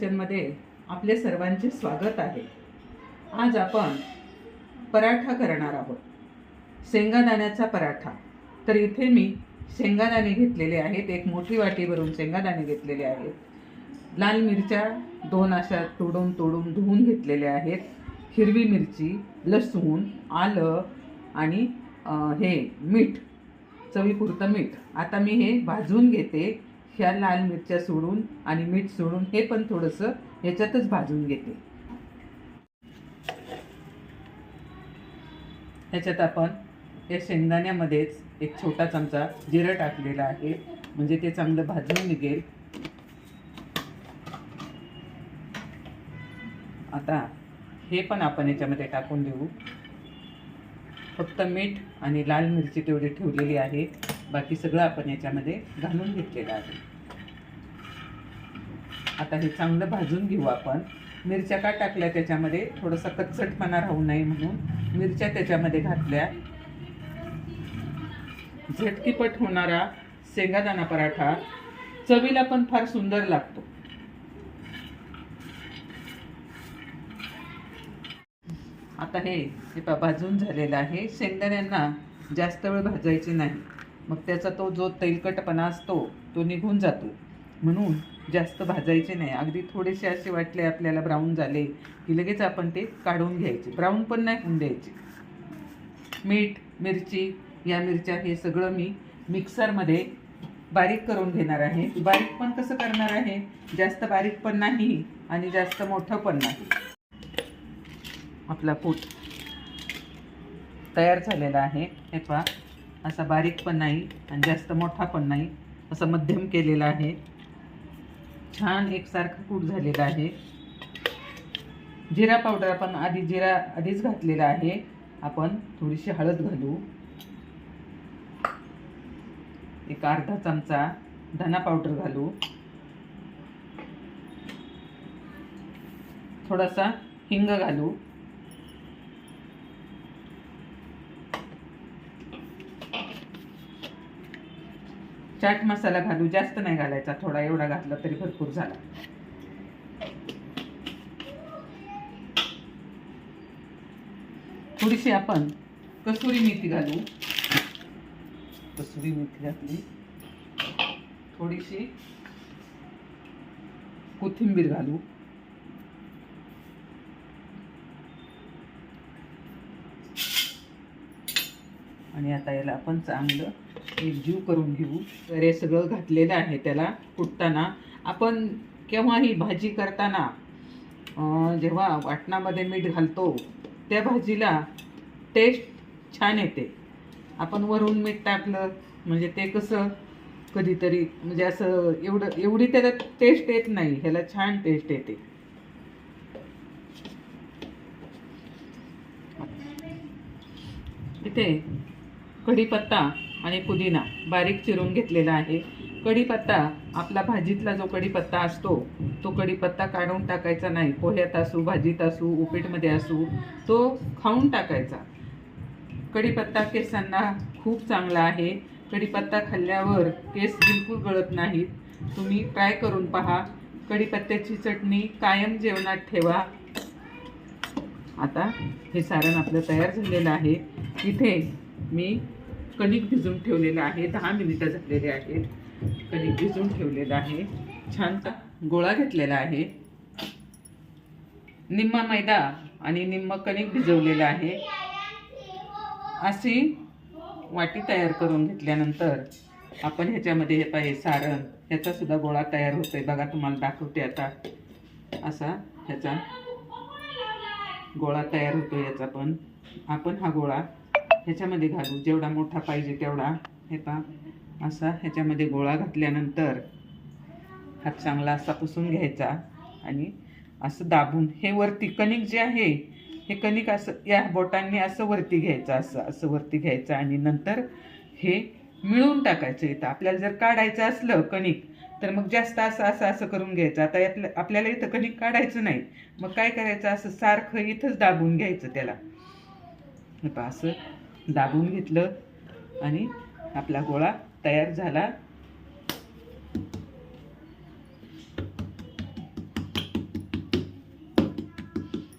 किचनमध्ये आपले सर्वांचे स्वागत आहे. आज आपण पराठा करणार आहोत. शेंगादाण्याचा पराठा. तर इथे मी शेंगादाणे घेतलेले आहेत. एक मोठी वाटी भरून शेंगादाणे घेतलेले आहेत. लाल मिरच्या दोन अशा तोडून तोडून धुवून घेतलेल्या आहेत. हिरवी मिरची लसूण आलं आणि हे मीठ चवीपुरतं मीठ. आता मी हे भाजून घेते. ह्या लाल मिरच्या सोडून आणि मीठ सोडून हे पण थोडंसं ह्याच्यातच भाजून घेते. ह्याच्यात आपण या शेंगदाण्यामध्येच एक छोटा चमचा जिरं टाकलेला आहे. म्हणजे ते चांगलं भाजून निघेल. आता हे पण आपण याच्यामध्ये टाकून देऊ. फक्त मीठ आणि लाल मिरची तेवढी ठेवलेली आहे. बाकी सगळं आपण याच्यामध्ये घालून घेतलेलं आहे. आता हे चांगलं भाजून घेऊ आपण. मिरच्या का टाकल्या त्याच्यामध्ये? थोडंसं कच्चटपणा राहू नये म्हणून. मिरच्या त्याच्यामध्ये घातल्या. झटकीपट होणारा शेंगादाणा पराठा. चवीला पण फार सुंदर लागतो. आता हे हे भाजून झालेलं आहे. शेंगदाण्यांना जास्त वेळ भाजायचे नाही. मग त्याचा तो जो तेलकटपणा असतो तो निघून जातो. म्हणून जास्त भाजायचे नाही. अगदी थोडेसे असे वाटले आपल्याला ब्राऊन झाले की लगेच आपण ते काढून घ्यायचे. ब्राऊन पण नाही होऊन द्यायचे. मीठ मिरची या मिरच्या हे सगळं मी मिक्सरमध्ये बारीक करून घेणार आहे. बारीक पण कसं करणार आहे? जास्त बारीक पण नाही आणि जास्त मोठं पण नाही. आपला पूट तयार झालेला आहे. हे पहा. असा बारीक पण नाही आणि जास्त मोठा पण नाही. असं मध्यम केलेला आहे. छान एकसारखं कूट झालेला आहे. जिरा पावडर आपण आधी जिरा आधीच घातलेला आहे. आपण थोडीशी हळद घालू. एक अर्धा चमचा धना पावडर घालू. थोडासा हिंग घालू. चाट मसाला घालू जास्त नाही घालायचा थोडा एवढा घातला तरी भरपूर झाला. थोडीशी आपण कसुरी मेथी घालू. कसुरी मेथी घातली. थोडीशी कोथिंबीर घालू. आणि आता याला आपण चांगलं एकजीव करून घेऊ. तर हे सगळं घातलेलं आहे त्याला कुटताना. आपण केव्हाही भाजी करताना जेव्हा वाटणामध्ये मीठ घालतो त्या भाजीला टेस्ट छान येते. आपण वरून मीठ टाकलं म्हणजे ते कसं कधीतरी म्हणजे असं एवढं एवढी त्याला टेस्ट येत नाही. ह्याला छान टेस्ट येते. इथे कढीपत्ता. आणि पुदिना बारीक चिरून घेतलेला आहे. कढीपत्ता आपला भाजीतला जो कढीपत्ता असतो तो कढीपत्ता काढून टाकायचा नाही. पोह्यात असू भाजीत असू उपीटमध्ये असू तो खाऊन टाकायचा. कढीपत्ता केसांना खूप चांगला आहे. कढीपत्ता खाल्ल्यावर केस बिलकुल गळत नाहीत. तुम्ही ट्राय करून पहा. कढीपत्त्याची चटणी कायम जेवणात ठेवा. आता हे सारण आपलं तयार झालेलं आहे. इथे मी कणिक भिजून ठेवलेलं आहे. दहा मिनिटं झालेले आहेत. कणिक भिजून ठेवलेलं आहे. छानसा गोळा घेतलेला आहे. निम्मा मैदा आणि निम्म कणिक भिजवलेलं आहे. अशी वाटी तयार करून घेतल्यानंतर आपण ह्याच्यामध्ये हे पाहिजे सारण ह्याचा सुद्धा गोळा तयार होतो आहे बघा तुम्हाला दाखवते आता. असा ह्याचा गोळा तयार होतो याचा पण. आपण हा गोळा ह्याच्यामध्ये घालू. जेवढा मोठा पाहिजे तेवढा. हे पहा. असा ह्याच्यामध्ये गोळा घातल्यानंतर हात चांगला असा पुसून घ्यायचा आणि असं दाबून हे वरती कणिक जे आहे हे कणिक असं या बोटांनी असं वरती घ्यायचं असं असं वरती घ्यायचं आणि नंतर हे मिळून टाकायचं इथं. आपल्याला जर काढायचं असलं कणिक तर मग जास्त असं असं असं करून घ्यायचं. आता यातलं आपल्याला इथं कणिक काढायचं नाही. मग काय करायचं? असं सारखं इथंच दाबून घ्यायचं त्याला. हे पहा असं दाबून घेतलं आणि आपला गोळा तयार झाला.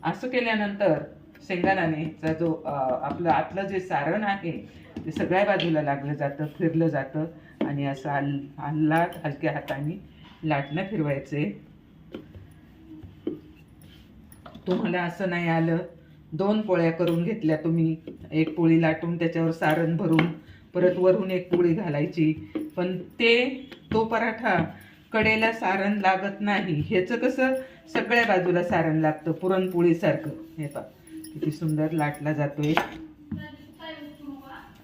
असं केल्यानंतर शेंगदाण्याचा जो आपलं आतलं जे सारण आहे ते सगळ्या बाजूला लागलं जातं फिरलं जातं आणि असं हल हलक्या हाताने लाटणं फिरवायचे. तुम्हाला असं नाही आलं. दोन पोळ्या करून घेतल्या तुम्ही. एक पोळी लाटून त्याच्यावर सारण भरून परत वरून एक पोळी घालायची. पण ते तो पराठा कडेला सारण लागत नाही. ह्याचं कसं? सगळ्या बाजूला सारण लागतं पुरणपोळीसारखं. हे पा किती सुंदर लाटला जातोय.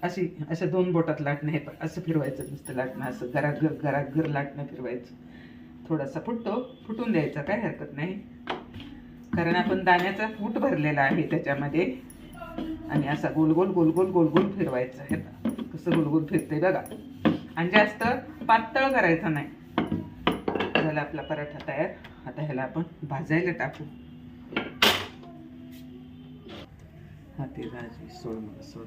अशी अशा दोन बोटात लाटणं हे असं फिरवायचं नुसतं लाटणं असं गरागर गरागर लाटणं फिरवायचं. थोडासा फुटतो फुटून द्यायचा काय हरकत नाही. कारण आपण दाण्याचा फूट भरलेला आहे त्याच्यामध्ये. आणि असा गोल गोल गोल गोल गोल गोल फिरवायचं कसं गोल गोल फिरते बघा. आणि जास्त पातळ करायचं नाही. झाला आपला पराठा तयार. आता ह्याला आपण भाजायला टाकू. हा ते राजी सोड मला सोड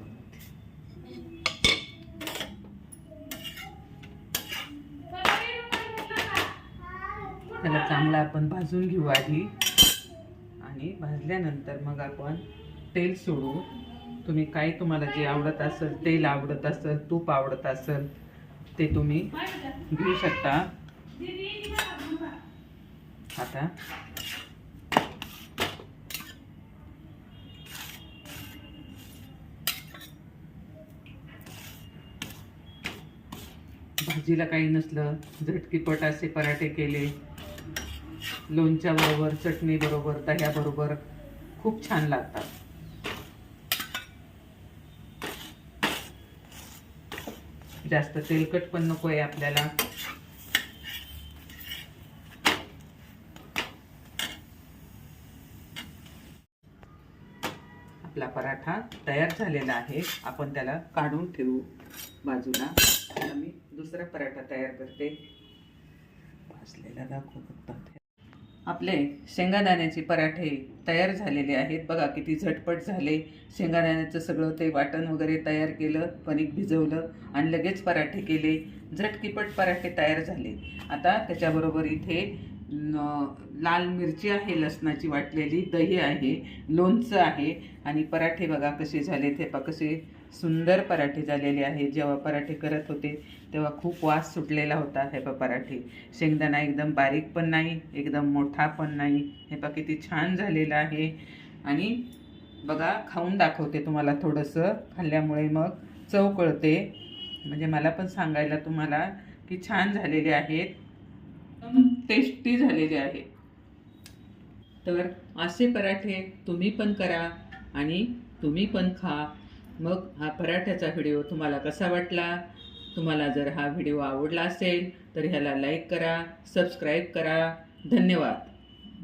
त्याला चांगला आपण भाजून घेऊ आधी. आणि भाजल्यानंतर मग आपण तेल सोडू. तुम्ही काय तुम्हाला जे आवडत असेल तेल आवडत असेल तूप आवडत असेल ते तुम्ही घेऊ शकता. आता. भाजीला काही नसलं झटकीपट असे पराठे केले. लोणच्या बरोबर चटणी बरोबर दह्या बरोबर खूप छान लागतात. जास्त तेलकट पण नको आहे आपल्याला. आपला पराठा तयार झालेला आहे. आपण त्याला काढून ठेवू बाजूला. आता मी दुसरा पराठा तयार करते. भाजलेला दाखवू फक्त आपले शेंगादाण्याचे पराठे तयार झालेले आहेत. बघा किती झटपट झाले. शेंगादाण्याचं सगळं ते वाटण वगैरे तयार केलं कणिक भिजवलं आणि लगेच पराठे केले. झटकीपट पराठे तयार झाले. आता त्याच्याबरोबर इथे लाल मिरची आहे लसणाची वाटलेली दही आहे लोणचं आहे आणि पराठे बघा कसे झाले ते पा कसे सुंदर पराठे झालेले आहे जेव्हा पराठे करत होते तेव्हा खूप वास सुटलेला होता. हे पा पराठे. शेंगदाणा एकदम बारीक पण नाही एकदम मोठा पण नाही. हे पा किती छान झालेलं आहे. आणि बघा खाऊन दाखवते तुम्हाला थोडंसं. खाल्ल्यामुळे मग चव कळते. म्हणजे मला पण सांगायला तुम्हाला की छान झालेले आहेत. टेस्टी झालेले आहेत. तर असे पराठे तुम्ही पण करा आणि तुम्ही पण खा. मग हा पराठ्याचा व्हिडिओ तुम्हाला कसा वाटला? तुम्हाला जर हा व्हिडिओ आवडला असेल तर ह्याला लाईक करा सबस्क्राईब करा. धन्यवाद.